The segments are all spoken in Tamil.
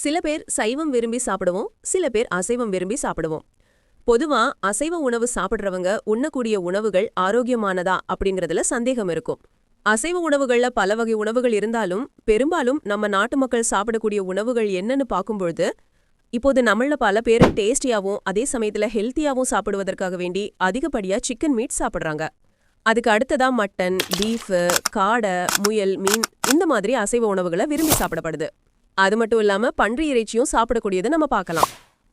சில பேர் சைவம் விரும்பி சாப்பிடுவோம் சில பேர் அசைவம் விரும்பி சாப்பிடுவோம். பொதுவா அசைவ உணவு சாப்பிடுறவங்க உண்ணக்கூடிய உணவுகள் ஆரோக்கியமானதா அப்படிங்கறதுல சந்தேகம் இருக்கும். அசைவ உணவுகள்ல பல வகை உணவுகள் இருந்தாலும் பெரும்பாலும் நம்ம நாட்டு மக்கள் சாப்பிடக்கூடிய உணவுகள் என்னன்னு பார்க்கும்பொழுது இப்போது நம்மள பல பேர் டேஸ்டியாவும் அதே சமயத்துல ஹெல்த்தியாவும் சாப்பிடுவதற்காக வேண்டி அதிகப்படியா சிக்கன் மீட் சாப்பிடுறாங்க. அதுக்கு அடுத்ததா மட்டன் பீஃப் காடை முயல் மீன் இந்த மாதிரி அசைவ உணவுகளை விரும்பி சாப்பிடப்படுது. அது மட்டும் இல்லாம பன்றி இறைச்சியும் சாப்பிடக்கூடியதை நம்ம பார்க்கலாம்.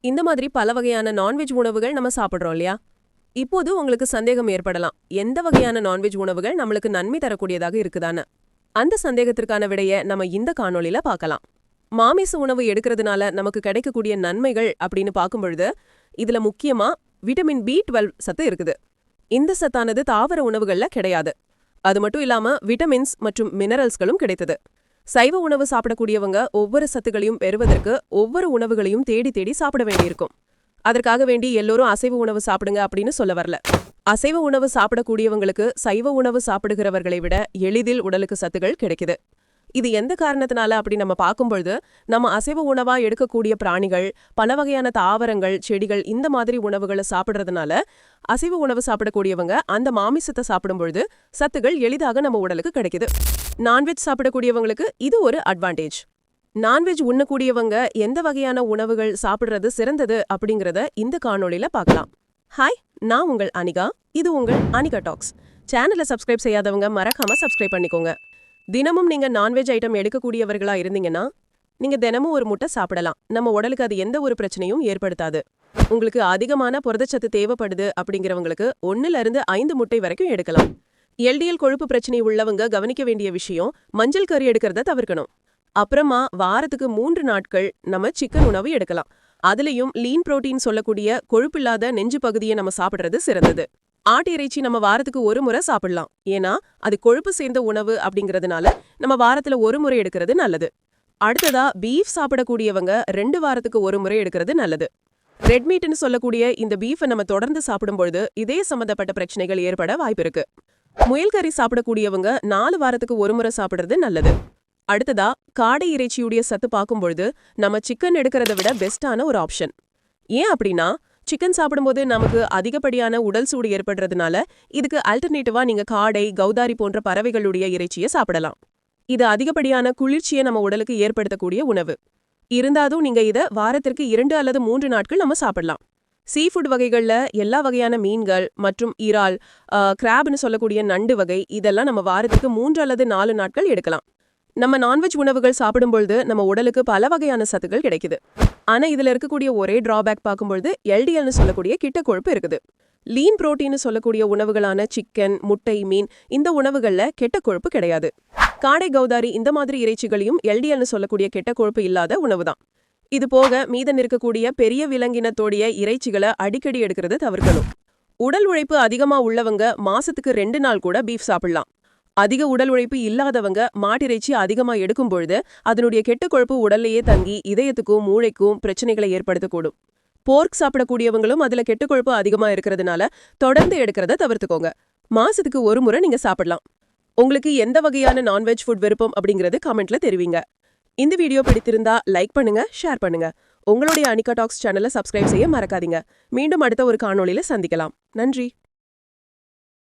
இந்த மாதிரி பல வகையான நான்வெஜ் உணவுகள் நம்ம சாப்பிடுறோம் இல்லையா? இப்போது உங்களுக்கு சந்தேகம் ஏற்படலாம். எந்த வகையான நான்வெஜ் உணவுகள் நம்மளுக்கு நன்மை தரக்கூடியதாக இருக்குதான்னு. அந்த சந்தேகத்திற்கான விடைய நம்ம இந்த காணொளியில பார்க்கலாம். மாமிச உணவு எடுக்கிறதுனால நமக்கு கிடைக்கக்கூடிய நன்மைகள் அப்படின்னு பார்க்கும்பொழுது இதுல முக்கியமா விட்டமின் பி டுவெல் சத்து இருக்குது. இந்த சத்தானது தாவர உணவுகள்ல கிடையாது. அது மட்டும் இல்லாம விட்டமின்ஸ் மற்றும் மினரல்ஸ்களும் கிடைத்தது. சைவ உணவு சாப்பிடக்கூடியவங்க ஒவ்வொரு சத்துகளையும் பெறுவதற்கு ஒவ்வொரு உணவுகளையும் தேடி தேடி சாப்பிட வேண்டியிருக்கும். அதற்காக வேண்டி எல்லோரும் அசைவ உணவு சாப்பிடுங்க அப்படின்னு சொல்ல வரல. அசைவ உணவு சாப்பிடக்கூடியவங்களுக்கு சைவ உணவு சாப்பிடுகிறவர்களை விட எளிதில் உடலுக்கு சத்துகள் கிடைக்குது. இது எந்த காரணத்தினால அப்படி நம்ம பார்க்கும்பொழுது நம்ம அசைவ உணவா எடுக்கக்கூடிய பிராணிகள் பல வகையான தாவரங்கள் செடிகள் இந்த மாதிரி உணவுகளை சாப்பிடுறதுனால அசைவ உணவு சாப்பிடக்கூடியவங்க அந்த மாமிசத்தை சாப்பிடும்பொழுது சத்துகள் எளிதாக நம்ம உடலுக்கு கிடைக்குது. நான்வெஜ் சாப்பிடக்கூடியவங்களுக்கு இது ஒரு அட்வான்டேஜ் நான்வெஜ் உண்ணக்கூடியவங்க எந்த வகையான உணவுகள் சாப்பிடுறது சிறந்தது அப்படிங்கறத இந்த காணொளியில பார்க்கலாம். ஹாய் நான் உங்கள் அனிகா. இது உங்கள் அனிகா டாக்ஸ் சேனலை சப்ஸ்கிரைப் செய்யாதவங்க மறக்காம சப்ஸ்கிரைப் பண்ணிக்கோங்க. தினமும் நீங்க நான்வெஜ் ஐட்டம் எடுக்கக்கூடியவர்களா இருந்தீங்கன்னா நீங்க தினமும் ஒரு முட்டை சாப்பிடலாம். நம்ம உடலுக்கு அது எந்த ஒரு பிரச்சனையும் ஏற்படுத்தாது. உங்களுக்கு அதிகமான புரதச்சத்து தேவைப்படுது அப்படிங்கிறவங்களுக்கு ஒன்னுல இருந்து ஐந்து முட்டை வரைக்கும் எடுக்கலாம். எல்டிஎல் கொழுப்பு பிரச்சனை உள்ளவங்க கவனிக்க வேண்டிய விஷயம் மஞ்சள் கறி எடுக்கிறத தவிர்க்கணும். அப்புறமா வாரத்துக்கு மூன்று நாட்கள் நம்ம சிக்கன் உணவு எடுக்கலாம். அதுலயும் லீன் புரோட்டீன் சொல்லக்கூடிய கொழுப்பில்லாத நெஞ்சு பகுதியை நம்ம சாப்பிடுறது சிறந்தது. ஆட்டு இறைச்சி நம்ம வாரத்துக்கு ஒரு முறை சாப்பிடலாம். ஏன்னா அது கொழுப்பு சேர்ந்த உணவு அப்படிங்கறதுனால நம்ம வாரத்துல ஒரு முறை எடுக்கிறது நல்லது. அடுத்ததா பீஃப் சாப்பிடக்கூடியவங்க ரெண்டு வாரத்துக்கு ஒரு முறை எடுக்கிறது நல்லது. ரெட் மீட்னு சொல்லக்கூடிய இந்த பீஃபை நம்ம தொடர்ந்து சாப்பிடும்பொழுது இதே சம்பந்தப்பட்ட பிரச்சனைகள் ஏற்பட வாய்ப்பு இருக்கு. முயல் கறி சாப்பிடக்கூடியவங்க நாலு வாரத்துக்கு ஒரு முறை சாப்பிடுறது நல்லது. அடுத்ததா காடை இறைச்சியுடைய சத்து பார்க்கும்பொழுது நம்ம சிக்கன் எடுக்கிறத விட பெஸ்டான ஒரு ஆப்ஷன் ஏன் அப்படின்னா சிக்கன் சாப்பிடும்போது நமக்கு அதிகப்படியான உடல் சூடு ஏற்படுறதுனால இதுக்கு அல்டர்னேட்டிவா நீங்க காடை கௌதாரி போன்ற பறவைகளுடைய இறைச்சியை சாப்பிடலாம். இது அதிகப்படியான குளிர்ச்சியை நம்ம உடலுக்கு ஏற்படுத்தக்கூடிய உணவு. இருந்தாலும் நீங்க இத வாரத்திற்கு இரண்டு அல்லது மூன்று நாட்கள் நம்ம சாப்பிடலாம். சீ ஃபுட் வகைகள்ல எல்லா வகையான மீன்கள் மற்றும் இறால் கிராப்னு சொல்லக்கூடிய நண்டு வகை இதெல்லாம் நம்ம வாரத்துக்கு மூன்று அல்லது நாலு நாட்கள் எடுக்கலாம். நம்ம நான்வெஜ் உணவுகள் சாப்பிடும்பொழுது நம்ம உடலுக்கு பல வகையான சத்துக்கள் கிடைக்குது. ஆனா இதுல இருக்கக்கூடிய ஒரே டிராபேக் பார்க்கும்பொழுது எல்டிஎல்னு சொல்லக்கூடிய கிட்ட கொழுப்பு இருக்குது. லீன் புரோட்டீன் சொல்லக்கூடிய உணவுகளான சிக்கன் முட்டை மீன் இந்த உணவுகள்ல கெட்ட கொழுப்பு கிடையாது. காடை கௌதாரி இந்த மாதிரி இறைச்சிகளையும் எல்டிஎல்னு சொல்லக்கூடிய கெட்ட கொழுப்பு இல்லாத உணவுதான். இது போக மீதம் இருக்கக்கூடிய பெரிய விலங்கினத்தோடைய இறைச்சிகளை அடிக்கடி எடுக்கிறது தவிர்க்கணும். உடல் உழைப்பு அதிகமா உள்ளவங்க மாசத்துக்கு ரெண்டு நாள் கூட பீஃப் சாப்பிடலாம். அதிக உடல் உழைப்பு இல்லாதவங்க மாட்டிறைச்சி அதிகமா எடுக்கும் பொழுது அதனுடைய கெட்ட கொழுப்பு உடல்லையே தங்கி இதயத்துக்கும் மூளைக்கும் பிரச்சனைகளை ஏற்படுத்தக்கூடும். போர்க் சாப்பிடக்கூடியவங்களும் அதுல கெட்ட கொழுப்பு அதிகமா இருக்கிறதுனால தொடர்ந்து எடுக்கிறத தவிர்த்துக்கோங்க. மாசத்துக்கு ஒரு முறை நீங்க சாப்பிடலாம். உங்களுக்கு எந்த வகையான நான்வெஜ் ஃபுட் விருப்பம் அப்படிங்கறது கமெண்ட்ல தெரிவிங்க. இந்த வீடியோ பிடித்திருந்தா லைக் பண்ணுங்க ஷேர் பண்ணுங்க. உங்களுடைய அனிகா டாக்ஸ் சேனலை சப்ஸ்கிரைப் செய்ய மறக்காதீங்க. மீண்டும் அடுத்த ஒரு காணொளியில சந்திக்கலாம். நன்றி.